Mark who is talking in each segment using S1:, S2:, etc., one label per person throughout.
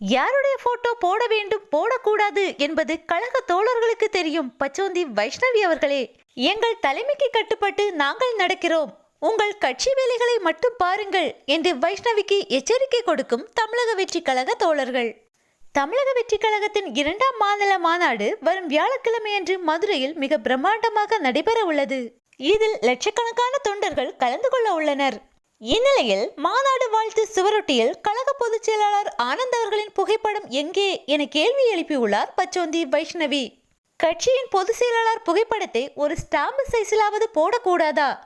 S1: யாருடைய போட்டோ போட வேண்டும் போடக்கூடாது என்பது கழக தோழர்களுக்கு தெரியும். பச்சோந்தி வைஷ்ணவி அவர்களே எங்கள் தலைமைக்கு கட்டுப்பட்டு நாங்கள் நடக்கிறோம். உங்கள் கட்சி வேலைகளை மட்டும் பாருங்கள் என்று வைஷ்ணவிக்கு எச்சரிக்கை கொடுக்கும் தமிழக வெற்றி கழக தோழர்கள். தமிழக வெற்றி கழகத்தின் இரண்டாம் மாநில மாநாடு வரும் வியாழக்கிழமையன்று மதுரையில் மிக பிரம்மாண்டமாக நடைபெற உள்ளது. இதில் லட்சக்கணக்கான தொண்டர்கள் கலந்து கொள்ள உள்ளனர். இந்நிலையில் மாநாடு வாழ்த்து சுவரொட்டியில் பொதுச் செயலாளர் ஆனந்த் அவர்களின் புகைப்படம் எங்கே என கேள்வி எழுப்பியுள்ளார் பச்சோந்தி வைஷ்ணவி. கட்சியின் பொதுச் செயலாளர் புகைப்படத்தை ஒரு ஸ்டாம்பு சைஸிலாவது போடக்கூடாதா?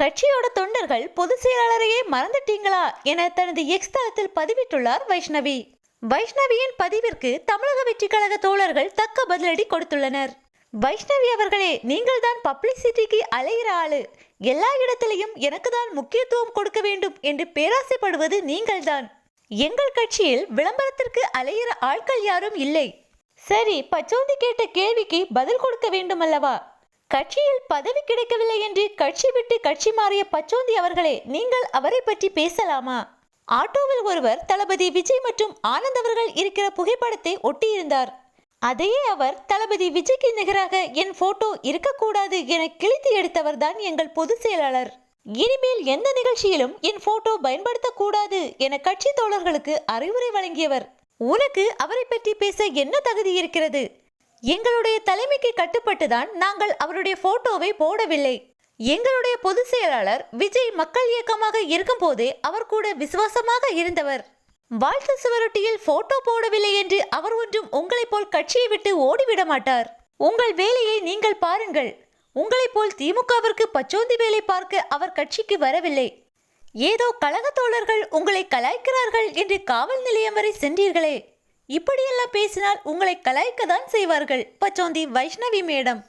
S1: கட்சியோட தொண்டர்கள் பொதுச் செயலாளரையே மறந்துட்டீங்களா என தனது எக்ஸ் தளத்தில் பதிவிட்டுள்ளார் வைஷ்ணவி. வைஷ்ணவியின் பதிவிற்கு தமிழக வெற்றி கழக தோழர்கள் தக்க பதிலடி கொடுத்துள்ளனர். வைஷ்ணவி அவர்களே நீங்கள் தான் பப்ளிசிட்டிக்கு அலைகிற ஆளு. எல்லா இடத்திலையும் எனக்கு தான் முக்கியத்துவம் கொடுக்க வேண்டும் என்று பேராசைப்படுவது நீங்கள்தான். எங்கள் கட்சியில் விளம்பரத்திற்கு அலையிற ஆட்கள் யாரும் இல்லை. சரி பச்சோந்தி கேட்ட கேள்விக்கு பதில் கொடுக்க வேண்டும் அல்லவா கட்சியில் பதவி கிடைக்கவில்லை என்று கட்சி விட்டு கட்சி மாறிய பச்சோந்தி அவர்களே நீங்கள் அவரை பற்றி பேசலாமா? ஆட்டோவில் ஒருவர் தளபதி விஜய் மற்றும் ஆனந்த் அவர்கள் இருக்கிற புகைப்படத்தை ஒட்டியிருந்தார். அதையே அவர் தளபதி விஜய்க்கு நிகராக என் போட்டோ இருக்கக்கூடாது என கிழித்து எடுத்தவர்தான் எங்கள் பொதுச் செயலாளர். இனிமேல் எந்த நிகழ்ச்சியிலும் என் போட்டோ பயன்படுத்தக்கூடாது என கட்சி தோழர்களுக்கு அறிவுரை வழங்கியவர். உனக்கு அவரை பற்றி பேச என்ன தகுதி இருக்கிறது? எங்களுடைய தலைமைக்கு கட்டுப்பட்டுதான் நாங்கள் அவருடைய போட்டோவை போடவில்லை. எங்களுடைய பொதுச் செயலாளர் விஜய் மக்கள் இயக்கமாக இருக்கும் போதே அவர் கூட விசுவாசமாக இருந்தவர். வாழ்த்து சுவரொட்டியில் போட்டோ போடவில்லை என்று அவர் ஒன்றும் உங்களைப் போல் கட்சியை விட்டு ஓடிவிட மாட்டார். உங்கள் வேலையை நீங்கள் பாருங்கள். உங்களைப் போல் திமுகவிற்கு பச்சோந்தி வேலை பார்க்க அவர் கட்சிக்கு வரவில்லை. ஏதோ கழக தோழர்கள் உங்களை கலாய்க்கிறார்கள் என்று காவல் நிலையம் வரை சென்றீர்களே. இப்படியெல்லாம் பேசினால் உங்களை கலாய்க்க தான் செய்வார்கள் பச்சோந்தி வைஷ்ணவி மேடம்.